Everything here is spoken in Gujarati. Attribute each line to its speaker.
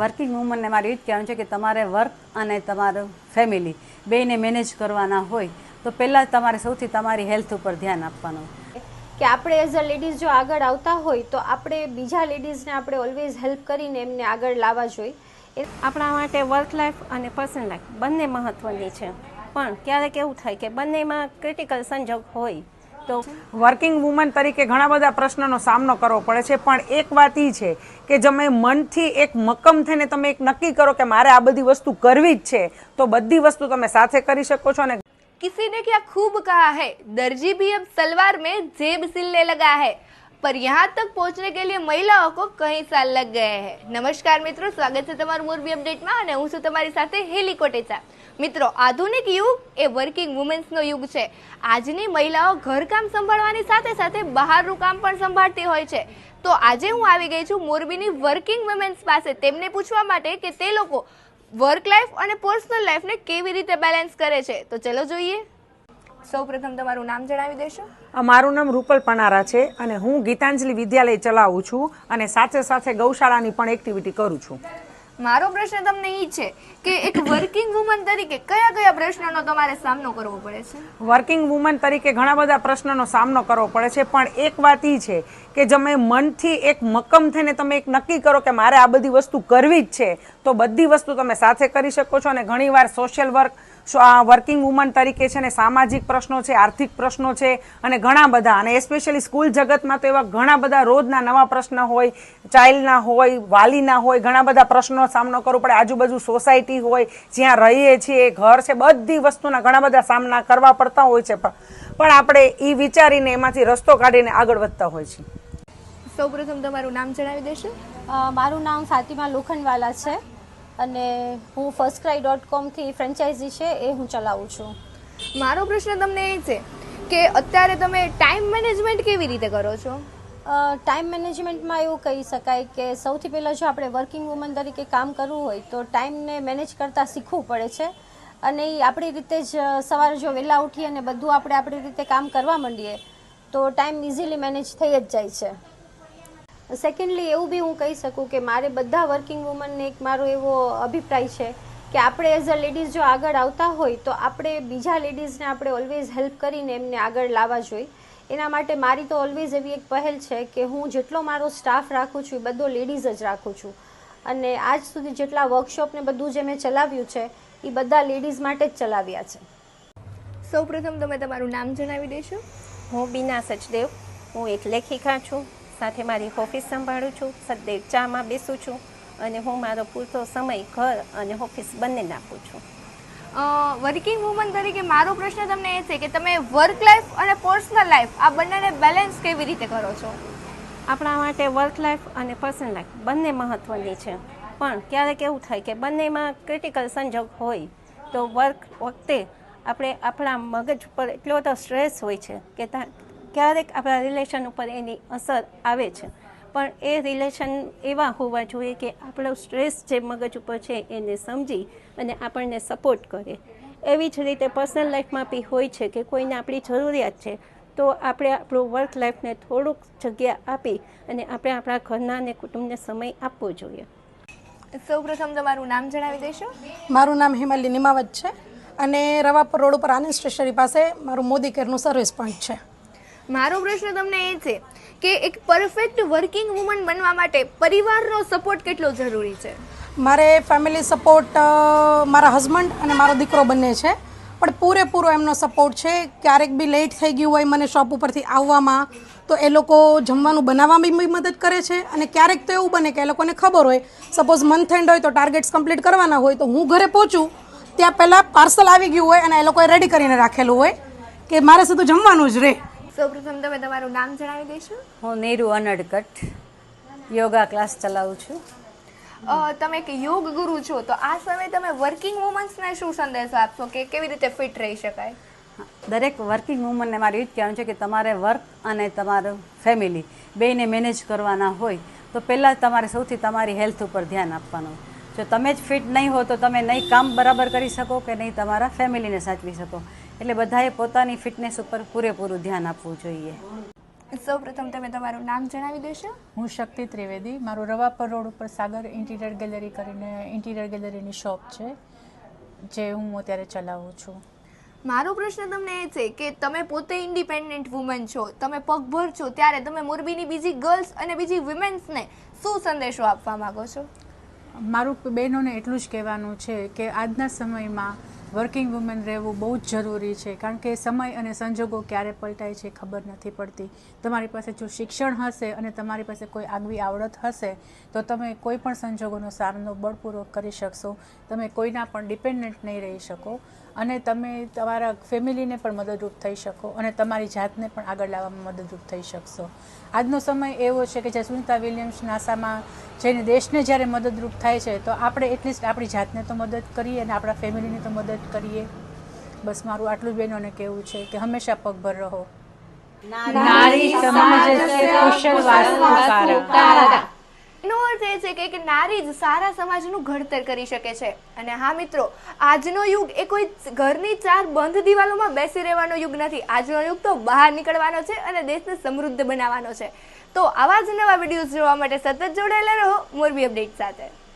Speaker 1: વર્કિંગ વુમનને મારે એ જ કહેવાનું છે કે તમારે વર્ક અને તમારું ફેમિલી બેયને મેનેજ કરવાના હોય તો પહેલાં તમારે સૌથી તમારી હેલ્થ ઉપર ધ્યાન આપવાનું.
Speaker 2: કે આપણે એઝ અ લેડીઝ જો આગળ આવતા હોય તો આપણે બીજા લેડીઝને આપણે ઓલવેઝ હેલ્પ કરીને એમને આગળ લાવવા જોઈએ. એ
Speaker 3: આપણા માટે વર્ક લાઈફ અને પર્સનલ લાઈફ બંને મહત્ત્વની છે. પણ ક્યારેક એવું થાય કે બંનેમાં ક્રિટિકલ સંજોગ હોય તો
Speaker 4: વર્કિંગ વુમન તરીકે ઘણા બધા પ્રશ્નોનો સામનો કરવો પડે છે પણ એક વાત એ છે કે તમે મનથી એક મક્કમ થઈને તમે એક નક્કી કરો કે મારે આ બધી વસ્તુ કરવી જ છે તો બધી વસ્તુ તમે સાથે કરી શકો છો અને
Speaker 5: किसी ने क्या खूब कहा है दर्जी भी अब सलवार में जेब सिलने लगा है पर यहाँ तक पहुँचने के लिए महिलाओं को कई साल लग गए हैं नमस्कार મિત્રો સ્વાગત છે તમારું મોરબી અપડેટમાં અને હું છું તમારી સાથે હેલી કોટેચા મિત્રો, આધુનિક યુગ એ વર્કિંગ વુમેન્સનો યુગ છે. આજની મહિલાઓ ઘરકામ સંભાળવાની સાથે સાથે બહારનું કામ પણ સંભાળતી હોય છે. તો આજે હું આવી ગઈ છું મોરબીની વર્કિંગ વુમેન્સ પાસે. તેમને પૂછવા માટે કે તે લોકો વર્ક લાઈફ અને પર્સનલ લાઈફને કેવી રીતે બેલેન્સ કરે છે. તો ચલો જોઈએ. સૌપ્રથમ તમારું નામ જણાવી દેશો.
Speaker 4: મારું નામ રૂપલ પનારા છે અને હું ગીતાંજલિ વિદ્યાલય ચલાવું છું અને સાથે સાથે ગૌશાળાની પણ એક્ટિવિટી કરું છું.
Speaker 5: મારો પ્રશ્ન તમને એ છે કે એક વર્કિંગ વુમન તરીકે કયા કયા પ્રશ્નોનો તમારે સામનો કરવો પડે છે?
Speaker 4: વર્કિંગ વુમન તરીકે ઘણા બધા પ્રશ્નોનો સામનો કરવો પડે છે, પણ એક વાત એ છે કે તમે મનથી એક મક્કમ થઈને તમે એક નક્કી કરો કે મારે આ બધી વસ્તુ કરવી જ છે, તો બધી વસ્તુ તમે સાથે કરી શકો છો અને ઘણીવાર સોશિયલ વર્ક વર્કિંગ વુમન તરીકે છે ને સામાજિક પ્રશ્નો છે આર્થિક પ્રશ્નો છે અને ઘણા બધા. અને એસ્પેશિયલી સ્કૂલ જગતમાં તો એવા ઘણા બધા રોજના નવા પ્રશ્ન હોય ચાઇલ્ડના હોય વાલીના હોય ઘણા બધા પ્રશ્નો સામનો કરવો પડે. આજુબાજુ સોસાયટી હોય જ્યાં રહીએ છીએ ઘર છે બધી વસ્તુના ઘણા બધા સામના કરવા પડતા હોય છે. પણ પણ આપણે એ વિચારીને એમાંથી રસ્તો કાઢીને આગળ વધતા હોય છે
Speaker 5: સૌપ્રથમ તમારું નામ જણાવી દેશો.
Speaker 2: મારું નામ ફાતિમા લોખંડવાલા છે. અને હું ફર્સ્ટ ક્રાઈ ડોટ કોમથી ફ્રેન્ચાઇઝી છે એ હું ચલાવું છું.
Speaker 5: મારો પ્રશ્ન તમને એ છે કે અત્યારે તમે ટાઈમ મેનેજમેન્ટ કેવી રીતે કરો છો?
Speaker 2: ટાઈમ મેનેજમેન્ટમાં એવું કહી શકાય કે સૌથી પહેલાં જો આપણે વર્કિંગ વુમન તરીકે કામ કરવું હોય તો ટાઈમને મેનેજ કરતાં શીખવું પડે છે. અને એ આપણી રીતે જ સવારે જો વહેલા ઉઠીએ અને બધું આપણે આપણી રીતે કામ કરવા માંડીએ તો ટાઈમ ઇઝીલી મેનેજ થઈ જ જાય છે. સેકન્ડલી એવું બી હું કહી શકું કે મારે બધા વર્કિંગ વુમનને એક મારો એવો અભિપ્રાય છે કે આપણે એઝ અ લેડીઝ જો આગળ આવતા હોય તો આપણે બીજા લેડીઝને આપણે ઓલવેઝ હેલ્પ કરીને એમને આગળ લાવવા જોઈએ. એના માટે મારી તો ઓલવેઝ એવી એક પહેલ છે કે હું જેટલો મારો સ્ટાફ રાખું છું એ બધો લેડીઝ જ રાખું છું. અને આજ સુધી જેટલા વર્કશોપ ને બધું જે મેં ચલાવ્યું છે એ બધા લેડીઝ માટે જ ચલાવ્યા છે.
Speaker 5: સૌપ્રથમ તમે તમારું નામ જણાવી દેશો.
Speaker 3: હું બીના સચદેવ. હું એક લેખિકા છું. સાથે મારી ઓફિસ સંભાળું છું સદૈવ ચામાં બેસું છું અને હું મારો પૂરતો સમય ઘર અને ઓફિસ બંનેને આપું છું.
Speaker 5: વર્કિંગ વુમન તરીકે મારો પ્રશ્ન તમને એ છે કે તમે વર્ક લાઈફ અને પર્સનલ લાઈફ આ બંનેને બેલેન્સ કેવી રીતે કરો છો?
Speaker 3: આપણા માટે વર્ક લાઈફ અને પર્સનલ લાઈફ બંને મહત્ત્વની છે. પણ ક્યારેક એવું થાય કે બંનેમાં ક્રિટિકલ સંજોગ હોય તો વર્ક વખતે આપણે આપણા મગજ પર એટલો બધો સ્ટ્રેસ હોય છે કે તા- ક્યારેક આપણા રિલેશન ઉપર એની અસર આવે છે. પણ એ રિલેશન એવા હોવા જોઈએ કે આપણો સ્ટ્રેસ જે મગજ ઉપર છે એને સમજી અને આપણને સપોર્ટ કરે. એવી જ રીતે પર્સનલ લાઈફમાં બી હોય છે કે કોઈને આપણી જરૂરિયાત છે તો આપણે આપણું વર્ક લાઈફને થોડુંક જગ્યા આપી અને આપણે આપણા ઘરના અને કુટુંબને સમય આપવો જોઈએ.
Speaker 5: સૌપ્રથમ તમારું નામ જણાવી દેશો
Speaker 6: મારું નામ હિમાલી નિમાવત છે અને રવાપર રોડ ઉપર આનંદ સ્ટેશનરી પાસે મારું મોદી કેરનું સર્વિસ પોઈન્ટ છે.
Speaker 5: મારો પ્રશ્ન તમને એ છે કે એક પરફેક્ટ વર્કિંગ વુમન બનવા માટે પરિવારનો સપોર્ટ કેટલો જરૂરી છે?
Speaker 6: મારે ફેમિલી સપોર્ટ મારા હસબન્ડ અને મારો દીકરો બંને છે. પણ પૂરેપૂરો એમનો સપોર્ટ છે. ક્યારેક બી લેટ થઈ ગયું હોય મને શોપ ઉપરથી આવવામાં, તો એ લોકો જમવાનું બનાવવામાં બી મદદ કરે છે. અને ક્યારેક તો એવું બને કે એ લોકોને ખબર હોય. સપોઝ મંથ એન્ડ હોય તો ટાર્ગેટ્સ કમ્પ્લીટ કરવાના હોય, તો હું ઘરે પહોંચું, ત્યાં પહેલાં પાર્સલ આવી ગયું હોય અને એ લોકોએ રેડી કરીને રાખેલું હોય કે મારે સીધું જમવાનું જ રહે
Speaker 5: સૌપ્રથમ તમે તમારું નામ જણાવી દેશો.
Speaker 1: હું નીરુ અનડકટ યોગા ક્લાસ ચલાવું છું.
Speaker 5: તમે એક યોગ ગુરુ છો તો આ સમયે તમે વર્કિંગ વુમન્સને શું સંદેશો આપશો કે કેવી રીતે ફિટ રહી શકાય?
Speaker 1: દરેક વર્કિંગ વુમનને મારું એ જ કહેવાનું છે કે તમારે વર્ક અને તમારું ફેમિલી બેયને મેનેજ કરવાના હોય તો પહેલાં તમારે સૌથી તમારી હેલ્થ ઉપર ધ્યાન આપવાનું. જો તમે જ ફિટ નહીં હો તો તમે નહીં કામ બરાબર કરી શકો કે નહીં તમારા ફેમિલીને સાચવી શકો. એટલે બધાએ પોતાની ફિટનેસ ઉપર પૂરેપૂરું ધ્યાન આપવું જોઈએ.
Speaker 5: સૌપ્રથમ તમે તમારું નામ જણાવી દેશો.
Speaker 7: હું શક્તિ ત્રિવેદી. મારું રવાપર રોડ ઉપર સાગર ઇન્ટિરિયર ગેલેરી કરીને ઇન્ટિરિયર ગેલેરીની શોપ છે જે હું અત્યારે ચલાવું છું.
Speaker 5: મારો પ્રશ્ન તમને એ છે કે તમે પોતે ઇન્ડિપેન્ડન્ટ વુમન છો તમે પગભર છો ત્યારે તમે મોરબીની બીજી ગર્લ્સ અને બીજી વિમેન્સને શું સંદેશો આપવા માગો છો?
Speaker 7: મારું બહેનોને એટલું જ કહેવાનું છે કે આજના સમયમાં વર્કિંગ વુમેન રહેવું બહુ જ જરૂરી છે, કારણ કે સમય અને સંજોગો ક્યારે પલટાય છે ખબર નથી પડતી. તમારી પાસે જો શિક્ષણ હશે અને તમારી પાસે કોઈ આગવી આવડત હશે, તો તમે કોઈ પણ સંજોગોનો સામનો બળપૂર્વક કરી શકશો. તમે કોઈના પણ ડિપેન્ડન્ટ નહીં રહી શકો અને તમે તમારા ફેમિલીને પણ મદદરૂપ થઈ શકો અને તમારી જાતને પણ આગળ લાવવામાં મદદરૂપ થઈ શકશો. આજનો સમય એવો છે કે જે સુનિતા વિલિયમ્સ નાસામાં જઈને દેશને જ્યારે મદદરૂપ થાય છે, તો આપણે એટલીસ્ટ આપણી જાતને તો મદદ કરીએ અને આપણા ફેમિલીને તો મદદ કરીએ? બસ મારું આટલું જ બહેનોને કહેવું છે કે હંમેશા પગભર રહો. નારી સમાજ કુશળ વાસ્તુકારા
Speaker 5: એનો અર્થ એ છે કે નારી જ સારા સમાજનું ઘડતર કરી શકે છે. અને હા મિત્રો આજનો યુગ એ કોઈ ઘરની ચાર બંધ દિવાલોમાં બેસી રહેવાનો યુગ નથી. આજનો યુગ તો બહાર નીકળવાનો છે અને દેશને સમૃદ્ધ બનાવવાનો છે. તો આવા જ નવા વિડીયોઝ જોવા માટે સતત જોડાયેલા રહો. મોરબી અપડેટ સાથે.